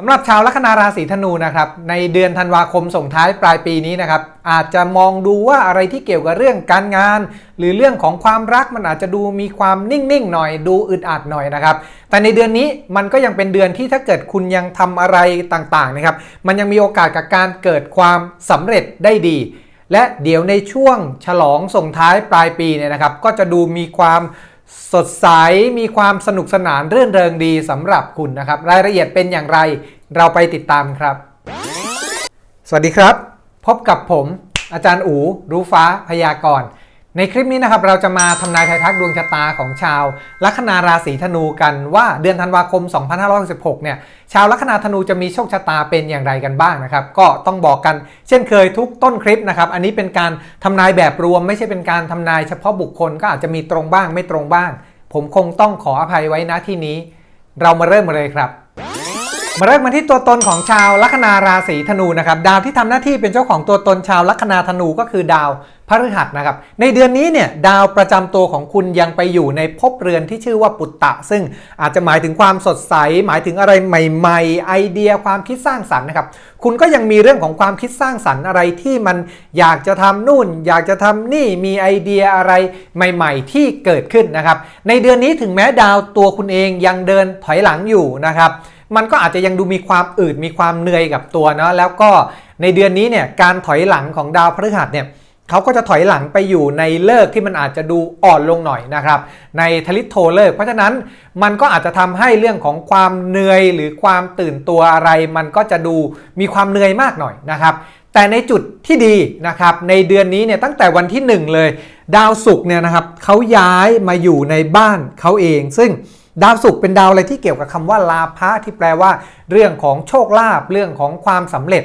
สำหรับชาวลัคนาราศีธนูนะครับในเดือนธันวาคมส่งท้ายปลายปีนี้นะครับอาจจะมองดูว่าอะไรที่เกี่ยวกับเรื่องการงาน หรือเรื่องของความรักมันอาจจะดูมีความนิ่งๆหน่อยดูอึดอัดหน่อยนะครับแต่ในเดือนนี้มันก็ยังเป็นเดือนที่ถ้าเกิดคุณยังทำอะไรต่างๆนะครับมันยังมีโอกาสกับการเกิดความสำเร็จได้ดี และเดี๋ยวในช่วงฉลองส่งท้ายปลายปีเนี่ยนะครับก็จะดูมีความ สดใสมีความสนุกสนานเรื่นเริงดีสำหรับคุณนะครับ รายละเอียดเป็นอย่างไรเราไปติดตามครับ สวัสดีครับ พบกับผม อาจารย์อู รู้ฟ้าพยากรณ์ ในคลิปนี้นะครับเราจะมาทำนายทายทักดวงชะตาของชาวลัคนาราศีธนูกันว่าเดือนธันวาคม 2566 เนี่ยชาวลัคนาธนูจะมีโชคชะตาเป็นอย่างไรกันบ้างนะครับก็ต้องบอกกันเช่นเคยทุกต้นคลิปนะครับอันนี้เป็นการทำนายแบบรวม ไม่ใช่เป็นการทำนายเฉพาะบุคคลก็อาจจะมีตรงบ้างไม่ตรงบ้าง ผมคงต้องขออภัยไว้ณที่นี้ เรามาเริ่มกันเลยครับมาเริ่มกันที่ตัวตนของชาวลัคนาราศีธนูนะครับดาวที่ทำหน้าที่เป็นเจ้าของตัวตนชาวลัคนาธนูก็คือดาว พฤหัสนะครับ ในเดือนนี้เนี่ยดาวประจำตัวของคุณยังไปอยู่ในภพเรือนที่ชื่อว่าปุตตะ ซึ่งอาจจะหมายถึงความสดใส หมายถึงอะไรใหม่ๆ ไอเดียความคิดสร้างสรรค์นะครับ คุณก็ยังมีเรื่องของความคิดสร้างสรรค์อะไรที่มันอยากจะทำนู่น อยากจะทำนี่มีไอเดียอะไรใหม่ๆ ที่เกิดขึ้นนะครับ ในเดือนนี้ถึงแม้ดาวตัวคุณเองยังเดินถอยหลังอยู่นะครับมันก็อาจจะยังดูมีความอืดมีความเหนื่อยกับตัวเนาะแล้วก็ในเดือนนี้เนี่ยการถอยหลังของดาวพฤหัสเนี่ย เขาก็จะถอยหลังไปอยู่ในเลิกที่มันอาจจะดูอ่อนลงหน่อยนะครับ ในทลิตโทเลิก เพราะฉะนั้นมันก็อาจจะทำให้เรื่องของความเหนื่อยหรือความตื่นตัวอะไร มันก็จะดูมีความเหนื่อยมากหน่อยนะครับ แต่ในจุดที่ดีนะครับ ในเดือนนี้เนี่ยตั้งแต่วันที่ 1 เลย ดาวศุกร์เนี่ยนะครับเขาย้ายมาอยู่ในบ้านเขาเอง ซึ่งดาวศุกร์เป็นดาวอะไรที่เกี่ยวกับคำว่าลาภะที่แปลว่า เรื่องของโชคลาภเรื่องของความสำเร็จ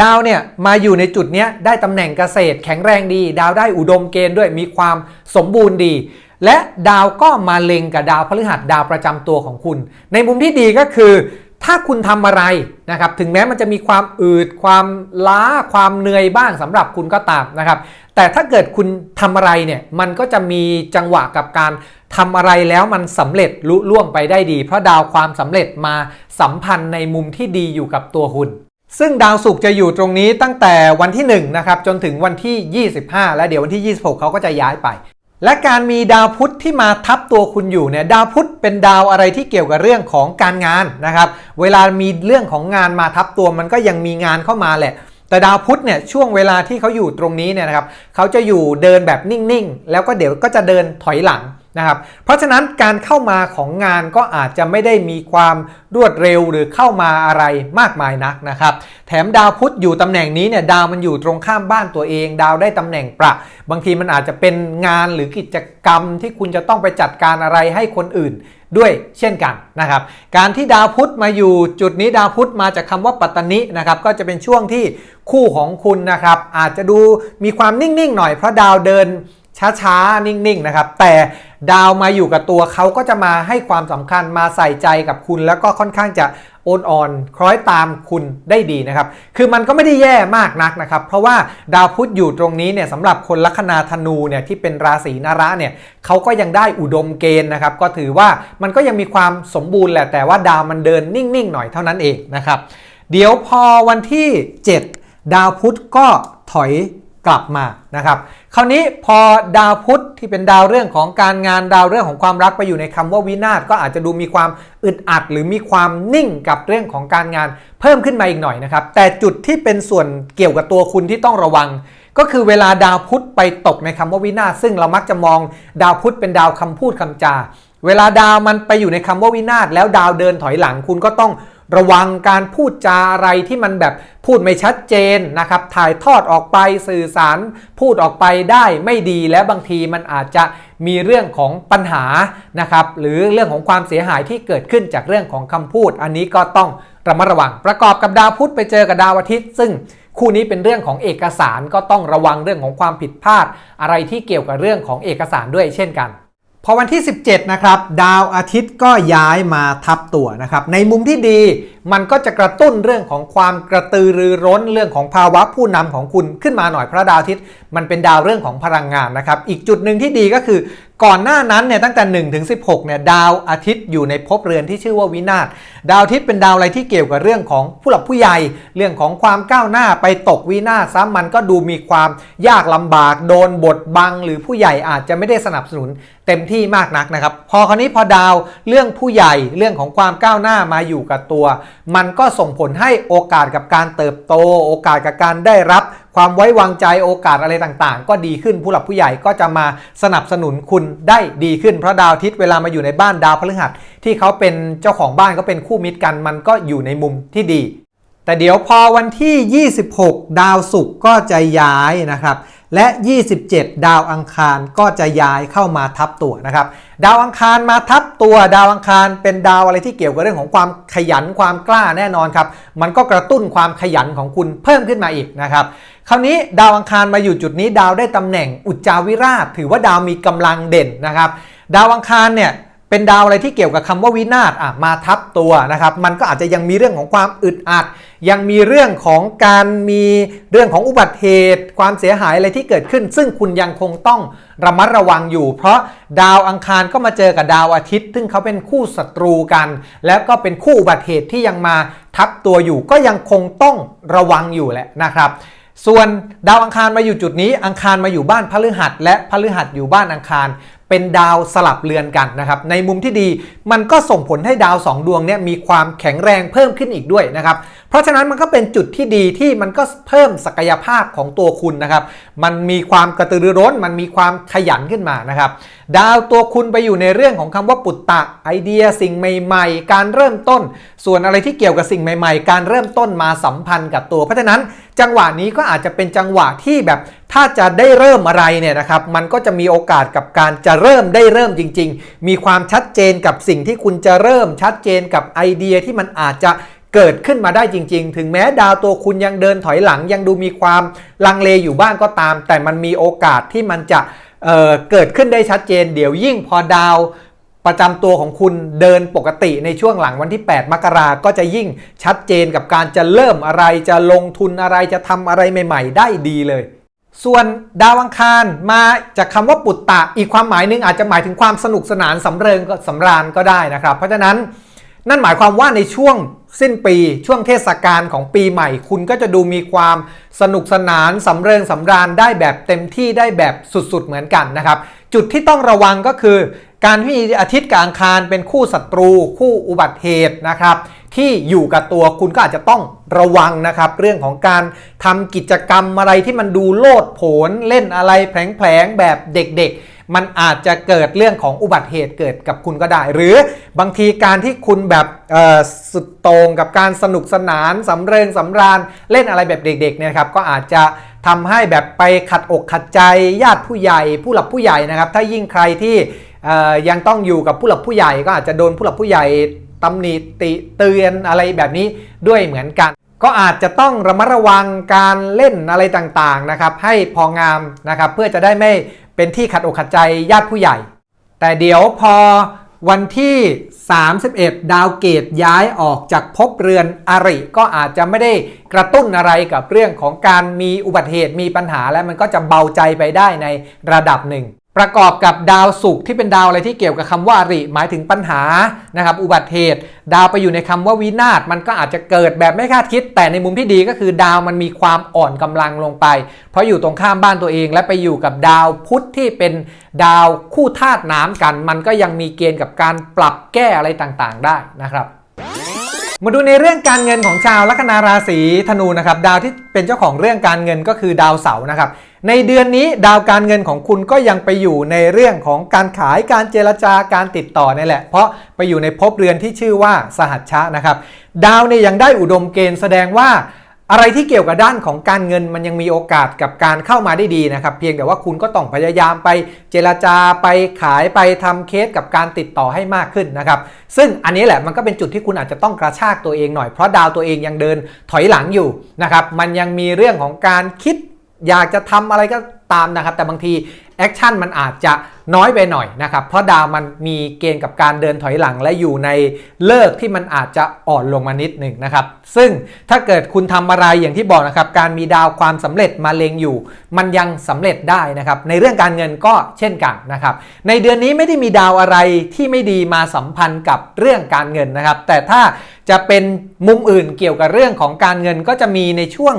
ดาวเนี่ยมาอยู่ในจุดนี้ได้ตำแหน่งเกษตรแข็งแรงดี ดาวได้อุดมเกณฑ์ด้วยมีความสมบูรณ์ดี และดาวก็มาเล็งกับดาวพฤหัสดาวประจำตัวของคุณ ในมุมที่ดีก็คือ ถ้าคุณทำอะไรนะครับถึงแม้มันจะมีความอืด ความล้าความเหนื่อยบ้างสำหรับคุณก็ตามนะครับแต่ถ้าเกิดคุณทำอะไรเนี่ยมันก็จะมีจังหวะกับการทำอะไรแล้วมันสำเร็จลุล่วงไปได้ดี เพราะดาวความสำเร็จมาสัมพันธ์ในมุมที่ดีอยู่กับตัวคุณ ซึ่งดาวศุกร์จะอยู่ตรงนี้ตั้งแต่วันที่1นะครับจนถึงวันที่ 25 และเดี๋ยววันที่ 26 เขาก็จะย้ายไป และการมีดาวพุธที่มาทับตัวคุณอยู่เนี่ยดาวพุธเป็นดาวอะไรที่เกี่ยวกับเรื่องของการงานนะครับเวลามีเรื่องของงานมาทับตัวมันก็ยังมีงานเข้ามาแหละแต่ดาวพุธเนี่ยช่วงเวลาที่เขาอยู่ตรงนี้เนี่ยนะครับเขาจะอยู่เดินแบบนิ่งๆ แล้วก็เดี๋ยวก็จะเดินถอยหลัง นะครับเพราะฉะนั้นการเข้ามาของงานก็อาจจะไม่ได้มีความรวดเร็วหรือเข้ามาอะไรมากมายนักนะครับ แถมดาวพุธอยู่ตำแหน่งนี้เนี่ยดาวมันอยู่ตรงข้ามบ้านตัวเอง ดาวได้ตำแหน่งประ บางทีมันอาจจะเป็นงานหรือกิจกรรมที่คุณจะต้องไปจัดการอะไรให้คนอื่นด้วยเช่นกันนะครับ การที่ดาวพุธมาอยู่จุดนี้ดาวพุธมาจากคำว่าปัตตนินะครับก็จะเป็นช่วงที่คู่ของคุณนะครับอาจจะดูมีความนิ่งๆหน่อยเพราะดาวเดิน ช้าๆ นิ่งๆ นะครับ แต่ดาวมาอยู่กับตัวเขาก็จะมาให้ความสำคัญมาใส่ใจกับคุณ แล้วก็ค่อนข้างจะโอนอ่อนคล้อยตามคุณได้ดีนะครับ คือมันก็ไม่ได้แย่มากนักนะครับ เพราะว่าดาวพุธอยู่ตรงนี้เนี่ยสำหรับคนลัคนาธนูเนี่ยที่เป็นราศีนาระเนี่ยเขาก็ยังได้อุดมเกณฑ์นะครับ ก็ถือว่ามันก็ยังมีความสมบูรณ์แหละ แต่ว่าดาวมันเดินนิ่งๆ หน่อยเท่านั้นเองนะครับ เดี๋ยวพอวันที่ 7 ดาวพุธก็ถอย กลับมานะครับคราวนี้พอดาวพุธที่เป็นดาวเรื่องของการงานดาวเรื่องของความรักไปอยู่ในคำว่าวินาศก็อาจจะดูมีความอึดอัด หรือมีความนิ่งกับเรื่องของการงาน เพิ่มขึ้นมาอีกหน่อยนะครับ แต่จุดที่เป็นส่วนเกี่ยวกับตัวคุณที่ต้องระวัง ก็คือเวลาดาวพุธไปตกในคำว่าวินาศซึ่งเรามักจะมองดาวพุธเป็นดาวคำพูดคำจา เวลาดาวมันไปอยู่ในคำว่าวินาศแล้วดาวเดินถอยหลังคุณก็ต้อง ระวังการพูดจาอะไรที่มันแบบพูดไม่ชัดเจนนะครับ ถ่ายทอดออกไปสื่อสาร พูดออกไปได้ไม่ดีและบางทีมันอาจจะมีเรื่องของปัญหานะครับหรือเรื่องของความเสียหายที่เกิดขึ้นจากเรื่องของคำพูด อันนี้ก็ต้องระมัดระวัง ประกอบกับดาวพุธไปเจอกับดาวอาทิตย์ ซึ่งคู่นี้เป็นเรื่องของเอกสารก็ต้องระวังเรื่องของความผิดพลาด อะไรที่เกี่ยวกับเรื่องของเอกสารด้วยเช่นกัน พอวันที่ 17 นะครับ ดาวอาทิตย์ก็ย้ายมาทับตัวนะครับ ในมุมที่ดีมันก็จะกระตุ้นเรื่องของความกระตือรือร้นเรื่องของภาวะผู้นำของคุณขึ้นมาหน่อยเพราะดาวอาทิตย์ มันเป็นดาวเรื่องของพลังงานนะครับ อีกจุดหนึ่งที่ดีก็คือ ก่อนหน้านั้นเนี่ยตั้งแต่1ถึง16เนี่ยดาวอาทิตย์อยู่ในภพเรือนที่ชื่อว่าวินาศดาวอาทิตย์เป็นดาวอะไรที่เกี่ยวกับเรื่องของผู้หลักผู้ใหญ่ เรื่องของความก้าวหน้าไปตกวินาศซ้ำมันก็ดูมีความยากลำบาก โดนบทบัง หรือผู้ใหญ่อาจจะไม่ได้สนับสนุนเต็มที่มากนักนะครับ พอคราวนี้พอดาวเรื่องผู้ใหญ่เรื่องของความก้าวหน้ามาอยู่กับตัว มันก็ส่งผลให้โอกาสกับการเติบโต โอกาสกับการได้รับ ความไว้วางใจโอกาสอะไรต่างๆ ก็ดีขึ้นผู้หลักผู้ใหญ่ก็จะมาสนับสนุนคุณได้ดีขึ้นเพราะดาวอาทิตย์เวลามาอยู่ในบ้านดาวพฤหัสที่เขาเป็นเจ้าของบ้านก็เป็นคู่มิตรกัน มันก็อยู่ในมุมที่ดี แต่เดี๋ยวพอวันที่ 26 ดาวศุกร์ก็จะย้ายนะครับ และ 27 ดาวอังคารก็จะย้ายเข้ามาทับตัวนะครับ ดาวอังคารมาทับตัวดาวอังคารเป็นดาวอะไรที่เกี่ยวกับเรื่องของความขยันความกล้าแน่นอนครับ มันก็กระตุ้นความขยันของคุณเพิ่มขึ้นมาอีกนะครับ คราวนี้ดาวอังคารมาอยู่จุดนี้ดาวได้ตำแหน่งอุจจาวิราช ถือว่าดาวมีกำลังเด่นนะครับ ดาวอังคารเนี่ย เป็นดาวอะไรที่เกี่ยวกับคำว่าวินาศอะมาทับตัวนะครับ มันก็อาจจะยังมีเรื่องของความอึดอัด ยังมีเรื่องของการมีเรื่องของอุบัติเหตุ ความเสียหายอะไรที่เกิดขึ้น ซึ่งคุณยังคงต้องระมัดระวังอยู่ เพราะดาวอังคารก็มาเจอกับดาวอาทิตย์ ซึ่งเขาเป็นคู่ศัตรูกัน แล้วก็เป็นคู่อุบัติเหตุที่ยังมาทับตัวอยู่ ก็ยังคงต้องระวังอยู่แหละนะครับส่วนดาวอังคารมาอยู่จุดนี้ อังคารมาอยู่บ้านพฤหัส และพฤหัสอยู่บ้านอังคาร เป็นดาวสลับเรือนกันนะครับ ในมุมที่ดีมันก็ส่งผลให้ดาวสองดวงเนี้มีความแข็งแรงเพิ่มขึ้นอีกด้วยนะครับ เพราะฉะนั้นมันก็เป็นจุดที่ดีที่มันก็เพิ่มศักยภาพของตัวคุณนะครับ มันมีความกระตือรือร้น มันมีความขยันขึ้นมานะครับ ดาวตัวคุณไปอยู่ในเรื่องของคำว่าปุตตะไอเดียสิ่งใหม่ ๆ การเริ่มต้น ส่วนอะไรที่เกี่ยวกับสิ่งใหม่ ๆ การเริ่มต้นมาสัมพันธ์กับตัว เพราะฉะนั้นจังหวะนี้ก็อาจจะเป็นจังหวะที่แบบถ้าจะได้เริ่มอะไรเนี่ยนะครับ มันก็จะมีโอกาสกับการจะเริ่มได้เริ่มจริง ๆ มีความชัดเจนกับสิ่งที่คุณจะเริ่มชัดเจนกับไอเดียที่มันอาจจะ เกิดขึ้นมาได้จริง ๆ ถึงแม้ดาวตัวคุณยังเดินถอยหลังยังดูมีความลังเลอยู่บ้างก็ตาม แต่มันมีโอกาสที่มันจะเเกิดขึ้นได้ชัดเจน เดี๋ยวยิ่งพอดาวประจำตัวของคุณเดินปกติในช่วงหลังวันที่ 8 มกราก็จะยิ่งชัดเจนกับการจะเริ่มอะไรจะลงทุนอะไรจะทำอะไรใหม่ ๆ ได้ดีเลย ส่วนดาวอังคารมาจากคำว่าปุตตะอีกความหมายหนึงอาจจะหมายถึงความสนุกสนานสำเริงสำราญก็ได้นะครับ เพราะฉะนั้นนั่นหมายความว่าในช่วง สิ้นปีช่วงเทศกาลของปีใหม่ คุณก็จะดูมีความสนุกสนานสำเริงสำราญได้แบบเต็มที่ได้แบบสุดๆเหมือนกันนะครับ จุดที่ต้องระวังก็คือ การที่อาทิตย์กับอังคารเป็นคู่ศัตรู คู่อุบัติเหตุนะครับที่อยู่กับตัวคุณก็อาจจะต้องระวังนะครับ เรื่องของการทำกิจกรรมอะไรที่มันดูโลดโผนเล่นอะไรแผลงๆแบบเด็กๆ มันอาจจะเกิดเรื่องของอุบัติเหตุเกิดกับคุณก็ได้ หรือบางทีการที่คุณแบบสุดโต่งกับการสนุกสนานสำเริงสำราญเล่นอะไรแบบเด็กๆเนี่ยครับก็อาจจะทำให้แบบไปขัดอกขัดใจญาติผู้ใหญ่ ผู้หลักผู้ใหญ่นะครับ ถ้ายิ่งใครที่ยังต้องอยู่กับผู้หลักผู้ใหญ่ ก็อาจจะโดนผู้หลักผู้ใหญ่ตำหนิติเตือนอะไรแบบนี้ด้วยเหมือนกัน ก็อาจจะต้องระมัดระวังการเล่นอะไรต่างๆนะครับ ให้พองามนะครับ เพื่อจะได้ไม่ เป็นที่ขัดอกขัดใจญาติผู้ใหญ่ แต่เดี๋ยวพอวันที่ 31 ดาวเกตย้ายออกจากภพเรือนอริ ก็อาจจะไม่ได้กระตุ้นอะไรกับเรื่องของการมีอุบัติเหตุมีปัญหาและมันก็จะเบาใจไปได้ในระดับหนึ่ง ประกอบกับดาวศุกร์ที่เป็นดาวอะไรที่เกี่ยวกับคำว่าอริหมายถึงปัญหานะครับอุบัติเหตุ ดาวไปอยู่ในคำว่าวินาศมันก็อาจจะเกิดแบบไม่คาดคิด แต่ในมุมที่ดีก็คือดาวมันมีความอ่อนกำลังลงไป เพราะอยู่ตรงข้ามบ้านตัวเอง และไปอยู่กับดาวพุธที่เป็นดาวคู่ธาตุน้ำกัน มันก็ยังมีเกณฑ์กับการปรับแก้อะไรต่างๆ ได้นะครับ มาดูในเรื่องการเงินของชาวลัคนาราศีธนูนะครับดาวที่เป็นเจ้าของเรื่องการเงินก็คือดาวเสาร์นะครับในเดือนนี้ดาวการเงินของคุณก็ยังไปอยู่ในเรื่องของการขายการเจรจาการติดต่อนี่แหละ เพราะไปอยู่ในภพเรือนที่ชื่อว่าสหัชชะนะครับ ดาวเนี่ยยังได้อุดมเกณฑ์แสดงว่า อะไรที่เกี่ยวกับด้านของการเงินมันยังมีโอกาสกับการเข้ามาได้ดีนะครับ เพียงแต่ว่าคุณก็ต้องพยายามไปเจรจาไปขายไปทำเคสกับการติดต่อให้มากขึ้นนะครับ ซึ่งอันนี้แหละมันก็เป็นจุดที่คุณอาจจะต้องกระชากตัวเองหน่อยเพราะดาวตัวเองยังเดินถอยหลังอยู่นะครับ มันยังมีเรื่องของการคิดอยากจะทำอะไรก็ตามนะครับ แต่บางที แอคชั่นมันอาจจะน้อยไปหน่อยนะครับ เพราะดาวมันมีเกณฑ์กับการเดินถอยหลังและอยู่ในเลิกที่มันอาจจะอ่อนลงมานิดหนึ่งนะครับ ซึ่งถ้าเกิดคุณทำอะไรอย่างที่บอกนะครับ การมีดาวความสำเร็จมาเลงอยู่ มันยังสำเร็จได้นะครับ ในเรื่องการเงินก็เช่นกันนะครับ ในเดือนนี้ไม่ได้มีดาวอะไรที่ไม่ดีมาสัมพันธ์กับเรื่องการเงินนะครับ แต่ถ้า จะเป็นมุมอื่นเกี่ยวกับเรื่องของการเงินก็จะมีในช่วง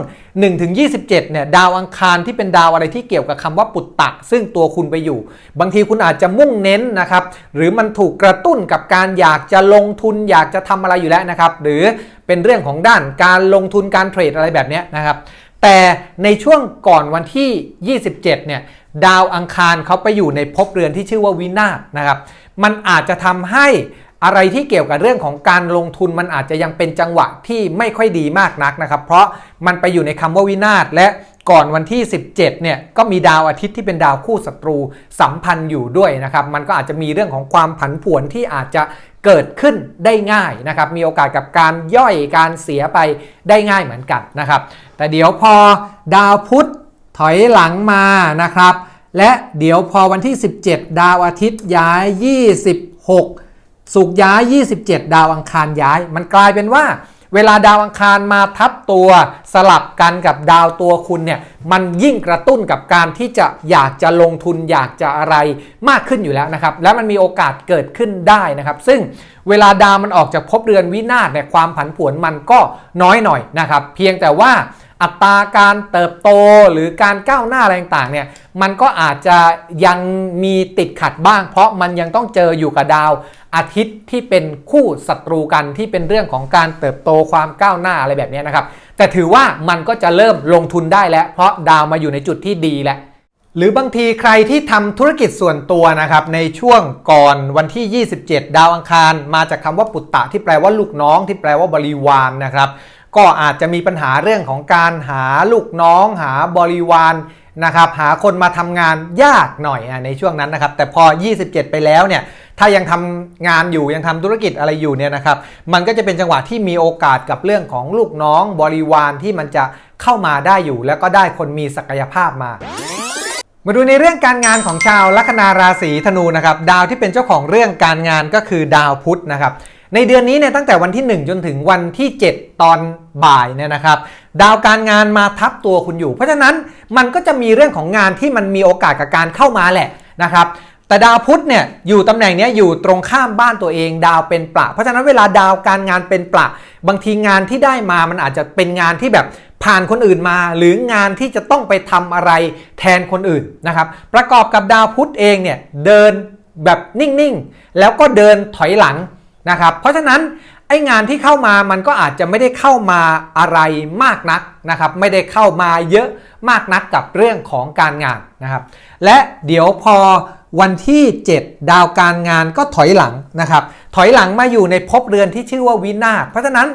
1-27เนี่ยดาวอังคารที่เป็นดาวอะไรที่เกี่ยวกับคำว่าปุตตะ ซึ่งตัวคุณไปอยู่ บางทีคุณอาจจะมุ่งเน้นนะครับ หรือมันถูกกระตุ้นกับการอยากจะลงทุนอยากจะทำอะไรอยู่แล้วนะครับ หรือเป็นเรื่องของด้านการลงทุนการเทรดอะไรแบบนี้นะครับแต่ในช่วงก่อนวันที่ 27 เนี่ย ดาวอังคารเขาไปอยู่ในภพเรือนที่ชื่อว่าวินาศนะครับ มันอาจจะทำให้ อะไรที่เกี่ยวกับเรื่องของการลงทุนมันอาจจะยังเป็นจังหวะที่ไม่ค่อยดีมากนักนะครับ เพราะมันไปอยู่ในคำว่าวินาศและก่อนวันที่ 17 เนี่ยก็มีดาวอาทิตย์ที่เป็นดาวคู่ศัตรูสัมพันธ์อยู่ด้วยนะครับ มันก็อาจจะมีเรื่องของความผันผวนที่อาจจะเกิดขึ้นได้ง่ายนะครับ มีโอกาสกับการย่อยการเสียไปได้ง่ายเหมือนกันนะครับ แต่เดี๋ยวพอดาวพุธถอยหลังมานะครับ และเดี๋ยวพอวันที่ 17 ดาวอาทิตย์ย้าย 26 สุกย้าย 27 ดาวอังคารย้าย มันกลายเป็นว่า เวลาดาวอังคารมาทับตัวสลับกันกับดาวตัวคุณเนี่ยมันยิ่งกระตุ้นกับการที่จะอยากจะลงทุนอยากจะอะไรมากขึ้นอยู่แล้วนะครับ แล้วมันมีโอกาสเกิดขึ้นได้นะครับ ซึ่งเวลาดาวมันออกจากภพเรือนวินาศเนี่ยความผันผวนมันก็น้อยหน่อยนะครับ เพียงแต่ว่า อัตราการเติบโตหรือการก้าวหน้าอะไรต่างเนี่ยมันก็อาจจะยังมีติดขัดบ้าง เพราะมันยังต้องเจออยู่กับดาวอาทิตย์ที่เป็นคู่ศัตรูกันที่เป็นเรื่องของการเติบโตความก้าวหน้าอะไรแบบนี้นะครับ แต่ถือว่ามันก็จะเริ่มลงทุนได้แล้ว เพราะดาวมาอยู่ในจุดที่ดีแล้วหรือบางทีใครที่ทำธุรกิจส่วนตัวนะครับในช่วงก่อนวันที่ 27 ดาวอังคาร มาจากคำว่าปุตตะที่แปลว่าลูกน้องที่แปลว่าบริวารนนะครับ ก็อาจจะมีปัญหาเรื่องของการหาลูกน้องหาบริวารนะครับหาคนมาทำงานยากหน่อยในช่วงนั้นนะครับ แต่พอ 27 ไปแล้วเนี่ยถ้ายังทำงานอยู่ยังทำธุรกิจอะไรอยู่เนี่ยนะครับมันก็จะเป็นจังหวะที่มีโอกาสกับเรื่องของลูกน้องบริวารที่มันจะเข้ามาได้อยู่ แล้วก็ได้คนมีศักยภาพมามาดูในเรื่องการงานของชาวลัคนาราศีธนูนะครับ ดาวที่เป็นเจ้าของเรื่องการงานก็คือดาวพุธนะครับ ในเดือนนี้เนี่ยตั้งแต่วันที่ 1 จนถึงวันที่ 7 ตอนบ่ายเนี่ยนะครับ ดาวการงานมาทับตัวคุณอยู่ เพราะฉะนั้นมันก็จะมีเรื่องของงานที่มันมีโอกาสกับการเข้ามาแหละนะครับแต่ดาวพุธเนี่ยอยู่ตำแหน่งนี้อยู่ตรงข้ามบ้านตัวเองดาวเป็นประเพราะฉะนั้นเวลาดาวการงานเป็นประบางทีงานที่ได้มามันอาจจะเป็นงานที่แบบผ่านคนอื่นมา หรืองานที่จะต้องไปทำอะไรแทนคนอื่นนะครับประกอบกับดาวพุธเองเนี่ยเดินแบบนิ่งๆ แล้วก็เดินถอยหลัง นะครับ เพราะฉะนั้นไอ้งานที่เข้ามามันก็อาจจะไม่ได้เข้ามาอะไรมากนักนะครับ ไม่ได้เข้ามาเยอะมากนักกับเรื่องของการงานนะครับ และเดี๋ยวพอวันที่ 7 ดาวการงานก็ถอยหลังนะครับ ถอยหลังมาอยู่ในภพเรือนที่ชื่อว่าวินาศเพราะฉะนั้น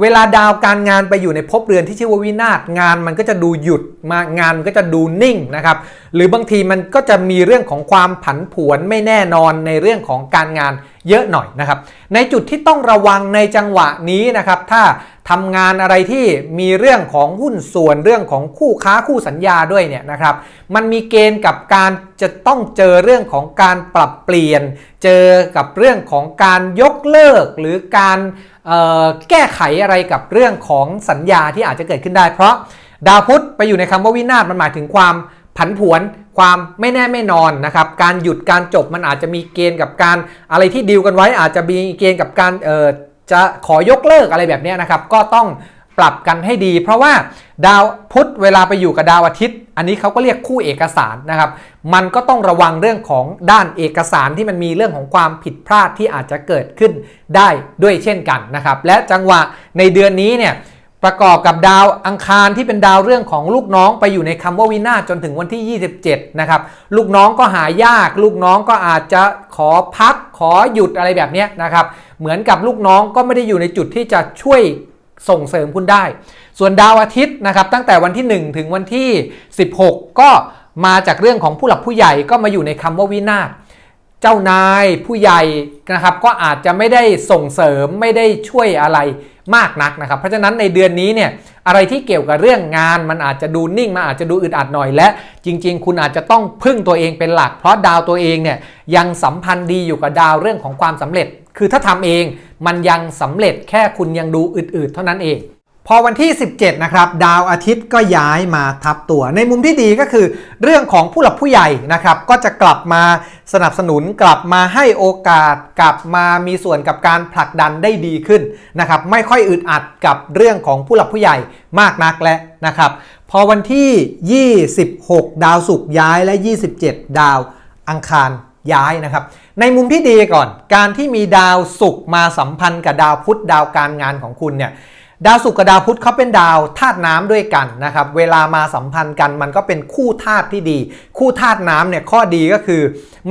เวลาดาวการงานไปอยู่ในภพเรือนที่ชื่อว่าวินาศงานมันก็จะดูหยุดมางานมันก็จะดูนิ่งนะครับ หรือบางทีมันก็จะมีเรื่องของความผันผวนไม่แน่นอนในเรื่องของการงาน เยอะหน่อยนะครับ ในจุดที่ต้องระวังในจังหวะนี้นะครับ ถ้าทำงานอะไรที่มีเรื่องของหุ้นส่วนเรื่องของคู่ค้าคู่สัญญาด้วยเนี่ยนะครับ มันมีเกณฑ์กับการจะต้องเจอเรื่องของการปรับเปลี่ยน เจอกับเรื่องของการยกเลิกหรือการแก้ไขอะไรกับเรื่องของสัญญาที่อาจจะเกิดขึ้นได้ เพราะดาวพุธไปอยู่ในคำว่าวินาศมันหมายถึงความ ผันผวนความไม่แน่ไม่นอนนะครับ การหยุดการจบมันอาจจะมีเกณฑ์กับการอะไรที่ดีลกันไว้ อาจจะมีเกณฑ์กับการเออจะขอยกเลิกอะไรแบบนี้นะครับ ก็ต้องปรับกันให้ดี เพราะว่าดาวพุธเวลาไปอยู่กับดาวอาทิตย์ อันนี้เขาก็เรียกคู่เอกสารนะครับ มันก็ต้องระวังเรื่องของด้านเอกสารที่มันมีเรื่องของความผิดพลาดที่อาจจะเกิดขึ้นได้ด้วยเช่นกันนะครับ และจังหวะในเดือนนี้เนี่ย ประกอบกับดาวอังคารที่เป็นดาวเรื่องของลูกน้องไปอยู่ในคำว่าวินาศจนถึงวันที่ 27 นะครับ ลูกน้องก็หายาก ลูกน้องก็อาจจะขอพักขอหยุดอะไรแบบนี้นะครับ เหมือนกับลูกน้องก็ไม่ได้อยู่ในจุดที่จะช่วยส่งเสริมคุณได้ ส่วนดาวอาทิตย์นะครับ ตั้งแต่วันที่ 1 ถึงวันที่ 16 ก็มาจากเรื่องของผู้หลักผู้ใหญ่ก็มาอยู่ในคำว่าวินาศ เจ้านายผู้ใหญ่นะครับ ก็อาจจะไม่ได้ส่งเสริมไม่ได้ช่วยอะไรมากนักนะครับ เพราะฉะนั้นในเดือนนี้เนี่ยอะไรที่เกี่ยวกับเรื่องงานมันอาจจะดูนิ่งมันอาจจะดูอึดอัดหน่อยและ จริง ๆ คุณอาจจะต้องพึ่งตัวเองเป็นหลัก เพราะดาวตัวเองเนี่ยยังสัมพันธ์ดีอยู่กับดาวเรื่องของความสำเร็จ คือถ้าทำเองมันยังสำเร็จแค่คุณยังดูอึดๆเท่านั้นเอง พอวันที่ 17 นะครับ ดาวอาทิตย์ก็ย้ายมาทับตัว ในมุมที่ดีก็คือ เรื่องของผู้หลักผู้ใหญ่นะครับ ก็จะกลับมาสนับสนุนกลับมาให้โอกาสกลับมามีส่วนกับการผลักดันได้ดีขึ้นนะครับ ไม่ค่อยอึดอัดกับเรื่องของผู้หลักผู้ใหญ่มากนักและนะครับ พอวันที่ 26 ดาวศุกร์ย้ายและ 27 ดาวอังคารย้ายนะครับ ในมุมที่ดีก่อน การที่มีดาวศุกร์มาสัมพันธ์กับดาวพุธดาวการงานของคุณเนี่ย ดาวศุกร์กับดาวพุธเขาเป็นดาวธาตุน้ำด้วยกันนะครับ เวลามาสัมพันธ์กันมันก็เป็นคู่ธาตุที่ดี คู่ธาตุน้ำเนี่ยข้อดีก็คือ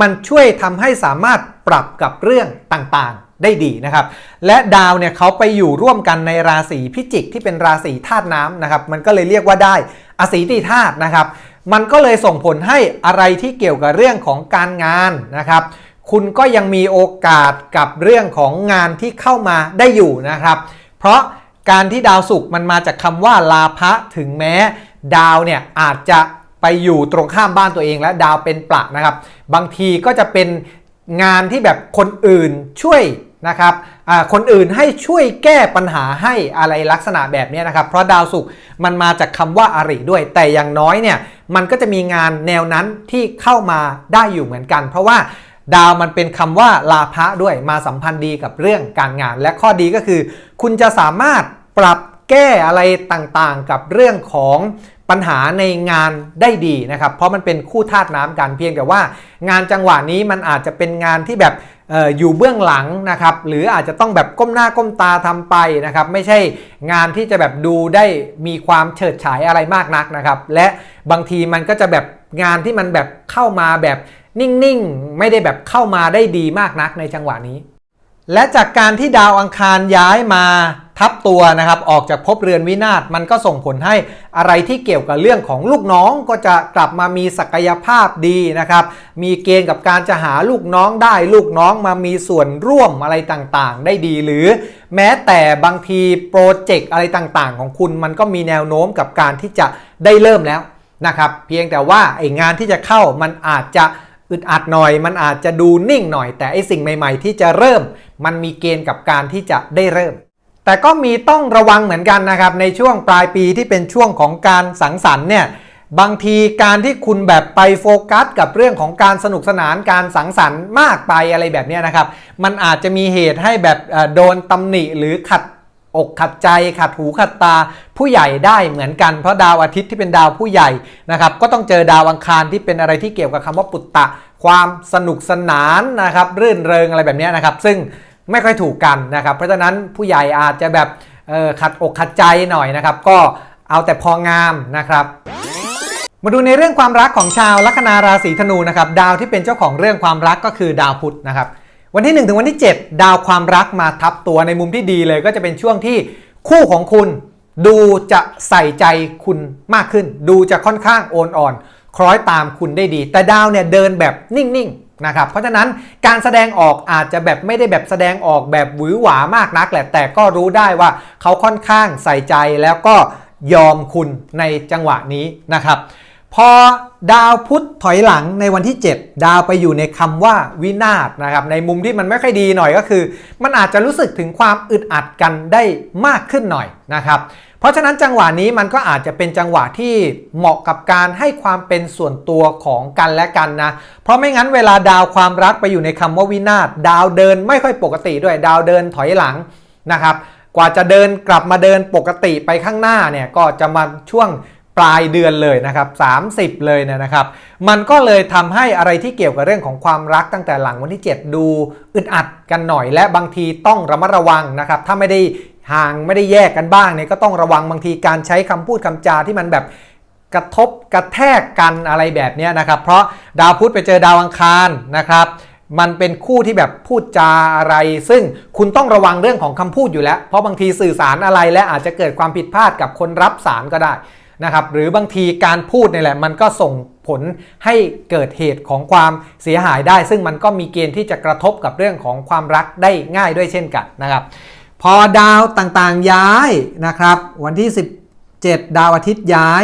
มันช่วยทำให้สามารถปรับกับเรื่องต่างๆได้ดีนะครับ และดาวเนี่ยเขาไปอยู่ร่วมกันในราศีพิจิกที่เป็นราศีธาตุน้ำนะครับ มันก็เลยเรียกว่าได้อสีติธาตุนะครับ มันก็เลยส่งผลให้อะไรที่เกี่ยวกับเรื่องของการงานนะครับคุณก็ยังมีโอกาสกับเรื่องของงานที่เข้ามาได้อยู่นะครับ เพราะ การที่ดาวศุกร์มันมาจากคำว่าลาภะถึงแม้ ดาวเนี่ยอาจจะไปอยู่ตรงข้ามบ้านตัวเองและดาวเป็นปลักนะครับ บางทีก็จะเป็นงานที่แบบคนอื่นช่วยนะครับคนอื่นให้ช่วยแก้ปัญหาให้อะไรลักษณะแบบนี้นะครับ เพราะดาวศุกร์มันมาจากคำว่าอาริด้วย แต่อย่างน้อยเนี่ยมันก็จะมีงานแนวนั้นที่เข้ามาได้อยู่เหมือนกัน เพราะว่า ดาวมันเป็นคำว่าลาภะด้วยมาสัมพันธ์ดีกับเรื่องการงาน และข้อดีก็คือ คุณจะสามารถปรับแก้อะไรต่างๆ กับเรื่องของปัญหาในงานได้ดีนะครับ เพราะมันเป็นคู่ธาตุน้ำกันเพียงแต่ว่า งานจังหวะนี้มันอาจจะเป็นงานที่แบบอออยู่เบื้องหลังนะครับ หรืออาจจะต้องแบบก้มหน้าก้มตาทำไปนะครับ ไม่ใช่งานที่จะแบบดูได้มีความเฉิดฉายอะไรมากนักนะครับ และบางทีมันก็จะแบบงานที่มันแบบเข้ามาแบบ นิ่งๆ ไม่ได้แบบเข้ามาได้ดีมากนักในจังหวะนี้ และจากการที่ดาวอังคารย้ายมาทับตัวนะครับออกจากภพเรือนวินาศมันก็ส่งผลให้อะไรที่เกี่ยวกับเรื่องของลูกน้องก็จะกลับมามีศักยภาพดีนะครับ มีเกณฑ์กับการจะหาลูกน้องได้ลูกน้องมามีส่วนร่วมอะไรต่างๆ ได้ดีหรือแม้แต่บางทีโปรเจกต์อะไรต่างๆ ของคุณมันก็มีแนวโน้มกับการที่จะได้เริ่มแล้วนะครับ เพียงแต่ว่าไอ้งานที่จะเข้ามันอาจจะ อึดอัดหน่อย มันอาจจะดูนิ่งหน่อย แต่ไอสิ่งใหม่ๆ ที่จะเริ่ม มันมีเกณฑ์กับการที่จะได้เริ่ม แต่ก็มีต้องระวังเหมือนกันนะครับในช่วงปลายปีที่เป็นช่วงของการสังสรรค์เนี่ยบางทีการที่คุณแบบไปโฟกัส กับเรื่องของการสนุกสนานการสังสรรค์มากไปอะไรแบบนี้นะครับ มันอาจจะมีเหตุให้แบบโดนตำหนิหรือขัด อกขัดใจขัดหูขัดตาผู้ใหญ่ได้เหมือนกันเพราะดาวอาทิตย์ที่เป็นดาวผู้ใหญ่นะครับก็ต้องเจอดาวอังคารที่เป็นอะไรที่เกี่ยวกับคำว่าปุตตะ ความสนุกสนานนะครับรื่นเริงอะไรแบบนี้นะครับ ซึ่งไม่ค่อยถูกกันนะครับ เพราะฉะนั้นผู้ใหญ่อาจจะแบบขัดอกขัดใจหน่อยนะครับ ก็เอาแต่พองามนะครับมาดูในเรื่องความรักของชาวลัคนาราศีธนูนะครับดาวที่เป็นเจ้าของเรื่องความรักก็คือดาวพุธนะครับ วันที่ 1 ถึงวันที่ 7 ดาวความรักมาทับตัวในมุมที่ดีเลย ก็จะเป็นช่วงที่คู่ของคุณ ดูจะใส่ใจคุณมากขึ้น ดูจะค่อนข้างโอนอ่อน คล้อยตามคุณได้ดี แต่ดาวเนี่ยเดินแบบนิ่งๆนะครับเพราะฉะนั้นการแสดงออกอาจจะแบบไม่ได้แบบแสดงออกแบบหวือหวามากนักแหละแต่ก็รู้ได้ว่าเขาค่อนข้างใส่ใจแล้วก็ยอมคุณในจังหวะนี้นะครับ พอดาวพุธถอยหลังในวันที่ 7 ดาวไปอยู่ในคำว่าวินาศนะครับ ในมุมที่มันไม่ค่อยดีหน่อยก็คือ มันอาจจะรู้สึกถึงความอึดอัดกันได้มากขึ้นหน่อยนะครับ เพราะฉะนั้นจังหวะนี้มันก็อาจจะเป็นจังหวะที่เหมาะกับการให้ความเป็นส่วนตัวของกันและกันนะ เพราะไม่งั้นเวลาดาวความรักไปอยู่ในคำว่าวินาศดาวเดินไม่ค่อยปกติด้วยดาวเดินถอยหลังนะครับ กว่าจะเดินกลับมาเดินปกติไปข้างหน้าเนี่ยก็จะมาช่วง ปลายเดือนเลยนะครับ30 เลยเนยนะครับ มันก็เลยทำให้อะไรที่เกี่ยวกับเรื่องของความรักตั้งแต่หลังวันที่ 7 ดูอึดอัดกันหน่อย และบางทีต้องระมัดระวังนะครับ ถ้าไม่ได้ห่างไม่ได้แยกกันบ้างเนี่ยก็ต้องระวังบางทีการใช้คำพูดคำจาที่มันแบบกระทบกระแทกกันอะไรแบบนี้นะครับ เพราะดาวพุธไปเจอดาวอังคารนะครับ มันเป็นคู่ที่แบบพูดจาอะไร ซึ่งคุณต้องระวังเรื่องของคำพูดอยู่แล้ว เพราะบางทีสื่อสารอะไรและอาจจะเกิดความผิดพลาดกับคนรับสารก็ได้ นะครับหรือบางทีการพูดนี่แหละมันก็ส่งผลให้เกิดเหตุของความเสียหายได้ ซึ่งมันก็มีเกณฑ์ที่จะกระทบกับเรื่องของความรักได้ง่ายด้วยเช่นกันนะครับพอดาวต่างๆย้ายนะครับวันที่ 17 ดาวอาทิตย์ย้าย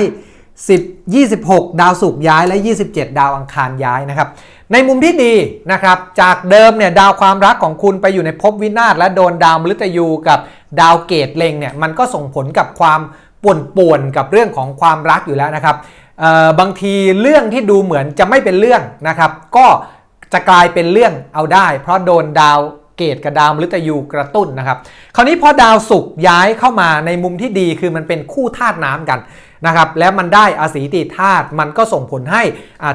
10 26 ดาวศุกร์ย้ายและ 27 ดาวอังคารย้ายนะครับในมุมที่ดีนะครับจากเดิมเนี่ยดาวความรักของคุณไปอยู่ในภพวินาศและโดนดาวมฤตยูกับดาวเกตเลงเนี่ยมันก็ส่งผลกับความ ป่วนๆกับเรื่องของความรักอยู่แล้วนะครับบางทีเรื่องที่ดูเหมือนจะไม่เป็นเรื่องนะครับ ก็จะกลายเป็นเรื่องเอาได้ เพราะโดนดาวเกตกับดาวมฤตยูกระตุ้นนะครับ คราวนี้พอดาวศุกร์ย้ายเข้ามาในมุมที่ดีคือมันเป็นคู่ธาตุน้ำกันนะครับ แล้วมันได้อาศีติธาตุมันก็ส่งผลให้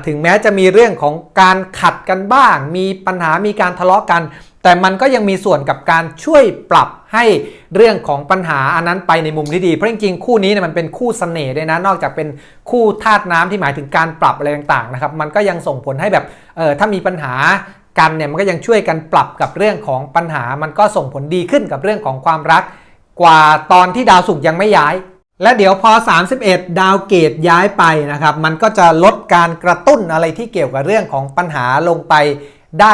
ถึงแม้จะมีเรื่องของการขัดกันบ้าง มีปัญหามีการทะเลาะกัน แต่มันก็ยังมีส่วนกับการช่วยปรับให้เรื่องของปัญหาอันนั้นไปในมุมที่ดี เพราะจริงๆคู่นี้เนี่ยมันเป็นคู่เสน่ห์ด้วยนะ นอกจากเป็นคู่ธาตุน้ำที่หมายถึงการปรับอะไรต่างๆนะครับ มันก็ยังส่งผลให้แบบเออถ้ามีปัญหากันเนี่ยมันก็ยังช่วยกันปรับกับเรื่องของปัญหา มันก็ส่งผลดีขึ้นกับเรื่องของความรัก กว่าตอนที่ดาวศุกร์ยังไม่ย้าย และเดี๋ยวพอ 31 ดาวเกตย้ายไปนะครับ มันก็จะลดการกระตุ้นอะไรที่เกี่ยวกับเรื่องของปัญหาลงไป ได้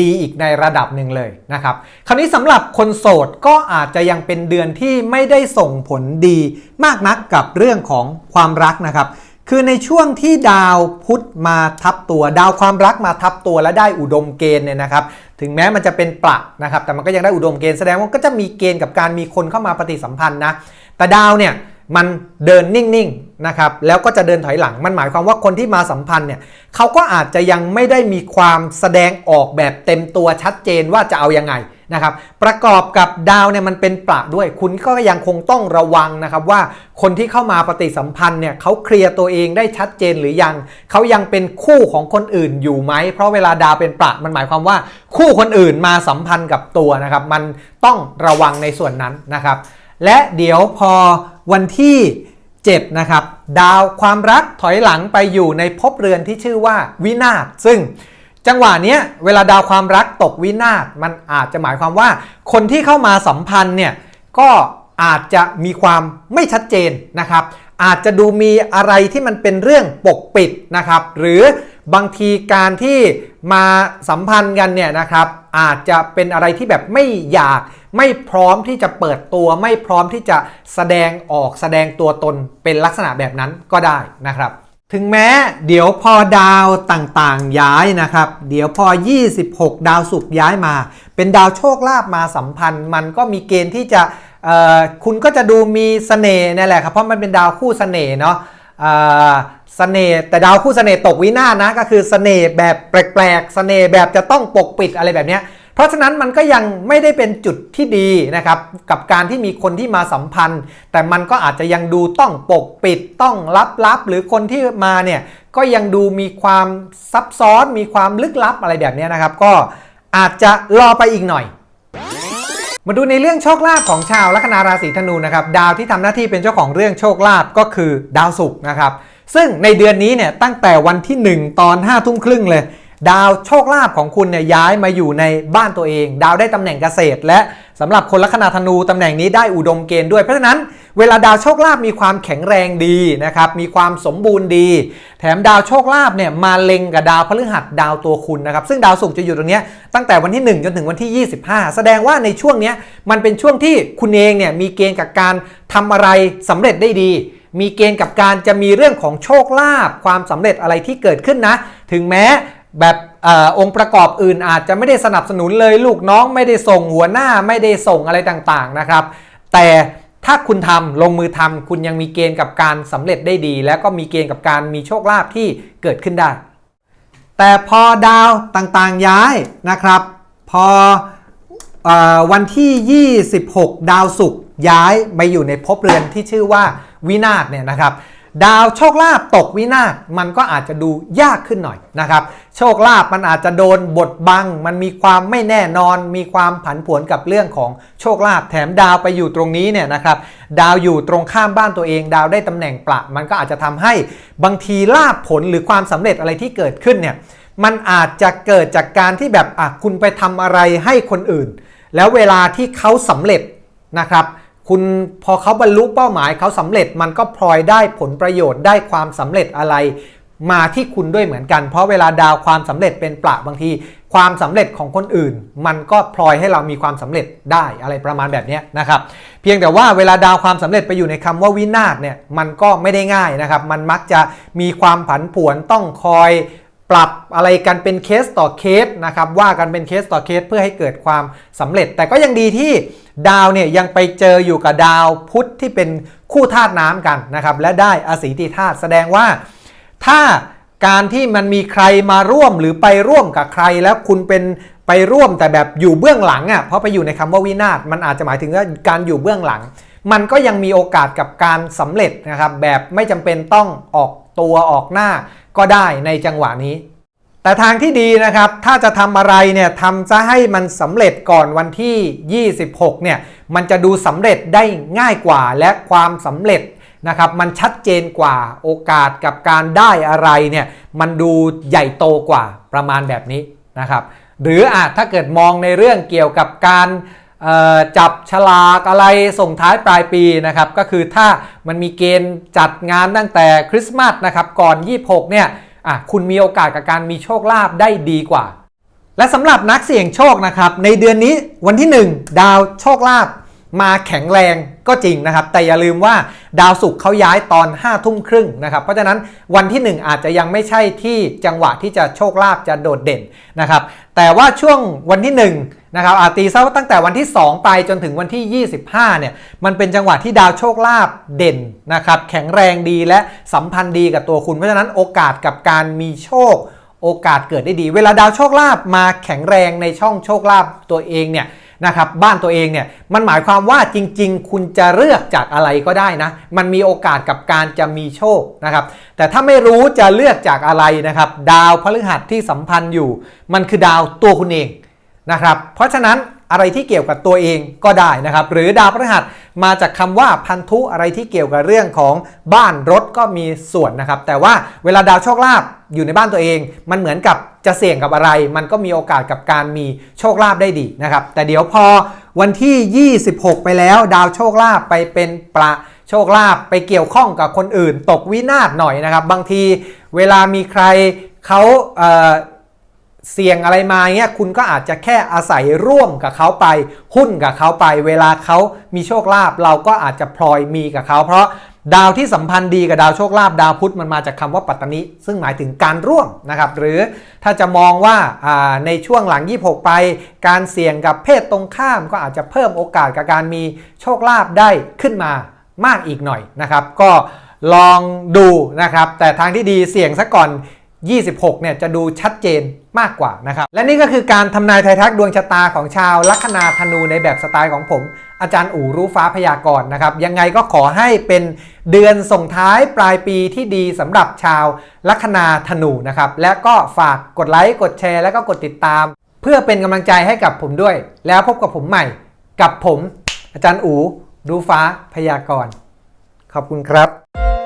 ดีอีกในระดับหนึ่งเลยนะครับ คราวนี้สำหรับคนโสดก็อาจจะยังเป็นเดือนที่ไม่ได้ส่งผลดีมากนักกับเรื่องของความรักนะครับ คือในช่วงที่ดาวพุธมาทับตัวดาวความรักมาทับตัวและได้อุดมเกณฑ์เนี่ยนะครับ ถึงแม้มันจะเป็นประนะครับ แต่มันก็ยังได้อุดมเกณฑ์แสดงว่าก็จะมีเกณฑ์กับการมีคนเข้ามาปฏิสัมพันธ์นะแต่ดาวเนี่ยมันเดินนิ่งๆ นะครับแล้วก็จะเดินถอยหลังมันหมายความว่าคนที่มาสัมพันธ์เนี่ยเขาก็อาจจะยังไม่ได้มีความแสดงออกแบบเต็มตัวชัดเจนว่าจะเอายังไงนะครับประกอบกับดาวเนี่ยมันเป็นประด้วย คุณก็ยังคงต้องระวังนะครับว่าคนที่เข้ามาปฏิสัมพันธ์เนี่ยเขาเคลียร์ตัวเองได้ชัดเจนหรือยังเขายังเป็นคู่ของคนอื่นอยู่ไหม เพราะเวลาดาวเป็นประมันหมายความว่าคู่คนอื่นมาสัมพันธ์กับตัวนะครับมันต้องระวังในส่วนนั้นนะครับและเดี๋ยวพอวันที่ 7นะครับดาวความรักถอยหลังไปอยู่ในภพเรือนที่ชื่อว่าวินาศซึ่งจังหวะเนี้ยเวลาดาวความรักตกวินาศมันอาจจะหมายความว่า คนที่เข้ามาสัมพันธ์เนี่ยก็อาจจะมีความไม่ชัดเจนนะครับ อาจจะดูมีอะไรที่มันเป็นเรื่องปกปิดนะครับ หรือบางทีการที่มาสัมพันธ์กันเนี่ยนะครับ อาจจะเป็นอะไรที่แบบไม่อยาก ไม่พร้อมที่จะเปิดตัว ไม่พร้อมที่จะแสดงออกแสดงตัวตนเป็นลักษณะแบบนั้นก็ได้นะครับถึงแม้เดี๋ยวพอดาวต่างๆย้ายนะครับ เดี๋ยวพอ 26 ดาวศุกร์ย้ายมา เป็นดาวโชคลาภมาสัมพันธ์ มันก็มีเกณฑ์ที่จะคุณก็จะดูมีเสน่ห์นั่แหละครับเพราะมันเป็นดาวคู่เสน่ห์เนาะเอ่อเสน่ห์แต่ดาวคู่เสน่ห์ตกวินาศนะก็คือเสน่ห์แบบแปลกๆเสน่ห์แบบจะต้องปกปิดอะไรแบบนี้ ราะฉะนั้นมันก็ยังไม่ได้เป็นจุดที่ดีนะครับ กับการที่มีคนที่มาสัมพันธ์ แต่มันก็อาจจะยังดูต้องปกปิดต้องลับๆ หรือคนที่มาเนี่ยก็ยังดูมีความซับซ้อน มีความลึกลับอะไรแบบนี้นะครับ ก็อาจจะรอไปอีกหน่อย มาดูในเรื่องโชคลาภของชาวลัคนาราศีธนูนะครับ ดาวที่ทำหน้าที่เป็นเจ้าของเรื่องโชคลาภก็คือดาวศุกร์นะครับ ซึ่งในเดือนนี้เนี่ยตั้งแต่วันที่ 1 ตอน5ทุ่มครึ่งเลย ดาวโชคลาภของคุณเนี่ยย้ายมาอยู่ในบ้านตัวเอง ดาวได้ตำแหน่งเกษตร และสำหรับคนลัคนาธนูตำแหน่งนี้ได้อุดมเกณฑ์ด้วย เพราะฉะนั้นเวลาดาวโชคลาภมีความแข็งแรงดีนะครับมีความสมบูรณ์ดี แถมดาวโชคลาภเนี่ยมาเล็งกับดาวพฤหัสดาวตัวคุณนะครับซึ่งดาวศุกร์จะอยู่ตรงนี้ตั้งแต่วันที่ 1 จนถึงวันที่ 25 แสดงว่าในช่วงนี้มันเป็นช่วงที่คุณเองเนี่ยมีเกณฑ์กับการทำอะไรสำเร็จได้ดี มีเกณฑ์กับการจะมีเรื่องของโชคลาภความสำเร็จอะไรที่เกิดขึ้นนะ ถึงแม้ แบบอองค์ประกอบอื่นอาจจะไม่ได้สนับสนุนเลยลูกน้องไม่ได้ส่งหัวหน้าไม่ได้ส่งอะไรต่างๆนะครับ แต่ถ้าคุณทำลงมือทำคุณยังมีเกณฑ์กับการสำเร็จได้ดี แล้วก็มีเกณฑ์กับการมีโชคลาภที่เกิดขึ้นได้ แต่พอดาวต่างๆย้ายนะครับพอเออวันที่ 26 ดาวศุกร์ย้ายไปอยู่ในภพเรือนที่ชื่อว่าวินาศเนี่ยนะครับ ดาวโชคลาภตกวินาศมันก็อาจจะดูยากขึ้นหน่อยนะครับ โชคลาภมันอาจจะโดนบดบัง มันมีความไม่แน่นอน มีความผันผวนกับเรื่องของโชคลาภแถมดาวไปอยู่ตรงนี้เนี่ยนะครับดาวอยู่ตรงข้ามบ้านตัวเอง ดาวได้ตำแหน่งประมันก็อาจจะทำให้บางทีลาภผลหรือความสำเร็จอะไรที่เกิดขึ้นเนี่ยมันอาจจะเกิดจากการที่แบบอะคุณไปทำอะไรให้คนอื่น แล้วเวลาที่เขาสำเร็จนะครับคคุณพอเขาบรรลุเป้าหมายเขาสำเร็จมันก็พลอยได้ผลประโยชน์ได้ความสำเร็จอะไร มาที่คุณด้วยเหมือนกัน เพราะเวลาดาวความสำเร็จเป็นประบางที ความสำเร็จของคนอื่น มันก็พลอยให้เรามีความสำเร็จได้อะไรประมาณแบบนี้นะครับเพียงแต่ว่าเวลาดาวความสำเร็จไปอยู่ในคำว่าวินาศเนี่ยมันก็ไม่ได้ง่ายนะครับมันมักจะมีความผันผวนต้องคอยปรับอะไรกันเป็นเคสต่อเคสนะครับว่ากันเป็นเคสต่อเคสเพื่อให้เกิดความสำเร็จ แต่ก็ยังดีที่ดาวเนี่ยยังไปเจออยู่กับดาวพุธที่เป็นคู่ธาตุน้ำกันนะครับและได้อสีติธาตุแสดงว่า ถ้าการที่มันมีใครมาร่วมหรือไปร่วมกับใครแล้วคุณเป็นไปร่วมแต่แบบอยู่เบื้องหลังอะเพราะไปอยู่ในคำว่าวินาศมันอาจจะหมายถึงว่าการอยู่เบื้องหลัง มันก็ยังมีโอกาสกับการสำเร็จนะครับแบบไม่จำเป็นต้องออกตัวออกหน้าก็ได้ในจังหวะนี้ แต่ทางที่ดีนะครับ ถ้าจะทำอะไรเนี่ยทำจะให้มันสำเร็จก่อนวันที่ 26เนี่ยมันจะดูสำเร็จได้ง่ายกว่าและความสำเร็จ นะครับมันชัดเจนกว่าโอกาสกับการได้อะไรเนี่ยมันดูใหญ่โตกว่าประมาณแบบนี้นะครับหรืออาจถ้าเกิดมองในเรื่องเกี่ยวกับการจับฉลากอะไรส่งท้ายปลายปีนะครับก็คือถ้ามันมีเกณฑ์จัดงานตั้งแต่คริสต์มาสนะครับก่อน 26เนี่ยอะคุณมีโอกาสกับการมีโชคลาภได้ดีกว่า และสำหรับนักเสี่ยงโชคนะครับในเดือนนี้วันที่ 1 ดาวโชคลาภ มาแข็งแรงก็จริงนะครับ แต่อย่าลืมว่าดาวศุกร์เขาย้ายตอน5้าทุ่มครึ่งนะครับ เพราะฉะนั้นวันที่ 1 อาจจะยังไม่ใช่ที่จังหวะที่จะโชคลาภจะโดดเด่นนะครับ แต่ว่าช่วงวันที่ 1นะครับอาตีซะว่าตั้งแต่วันที่ 2 ไปจนถึงวันที่ 25เนี่ยมันเป็นจังหวะที่ดาวโชคลาภเด่นนะครับแข็งแรงดีและสัมพันธ์ดีกับตัวคุณ เพราะฉะนั้นโอกาสกับการมีโชค โอกาสเกิดได้ดี เวลาดาวโชคลาภมาแข็งแรงในช่องโชคลาภตัวเองเนี่ย นะครับบ้านตัวเองเนี่ยมันหมายความว่าจริง ๆ คุณจะเลือกจากอะไรก็ได้นะ มันมีโอกาสกับการจะมีโชคนะครับ แต่ถ้าไม่รู้จะเลือกจากอะไรนะครับ ดาวพฤหัสที่สัมพันธ์อยู่ มันคือดาวตัวคุณเองนะครับ เพราะฉะนั้น อะไรที่เกี่ยวกับตัวเองก็ได้นะครับ หรือดาวพฤหัสมาจากคำว่าพันธุอะไรที่เกี่ยวกับเรื่องของบ้านรถก็มีส่วนนะครับ แต่ว่าเวลาดาวโชคลาภอยู่ในบ้านตัวเอง มันเหมือนกับจะเสี่ยงกับอะไร มันก็มีโอกาสกับการมีโชคลาภได้ดีนะครับ แต่เดี๋ยวพอวันที่ 26 ไปแล้ว ดาวโชคลาภไปเป็นประโชคลาภไปเกี่ยวข้องกับคนอื่น ตกวินาศหน่อยนะครับ บางทีเวลามีใครเขา เสี่ยงอะไรมาเงี้ยคุณก็อาจจะแค่อาศัยร่วมกับเขาไป หุ้นกับเขาไป เวลาเขามีโชคลาภเราก็อาจจะพลอยมีกับเขา เพราะดาวที่สัมพันธ์ดีกับดาวโชคลาภดาวพุธมันมาจากคำว่าปัตตนิซึ่งหมายถึงการร่วมนะครับหรือถ้าจะมองว่าอ่าในช่วงหลัง 26 ไป การเสี่ยงกับเพศตรงข้ามก็อาจจะเพิ่มโอกาสกับการมีโชคลาภได้ขึ้นมามากอีกหน่อยนะครับ ก็ลองดูนะครับ แต่ทางที่ดีเสี่ยงซะก่อน 26 เนี่ยจะดูชัดเจนมากกว่านะครับ และนี่ก็คือการทำนายไทยทักดวงชะตาของชาวลัคนาธนูในแบบสไตล์ของผม อาจารย์อู๋รู้ฟ้าพยากรณ์นะครับ ยังไงก็ขอให้เป็นเดือนส่งท้ายปลายปีที่ดีสำหรับชาวลัคนาธนูนะครับ และก็ฝากกดไลค์กดแชร์ แล้วก็กดติดตาม เพื่อเป็นกำลังใจให้กับผมด้วย แล้วพบกับผมใหม่ กับผม อาจารย์อู๋รู้ฟ้าพยากรณ์ขอบคุณครับ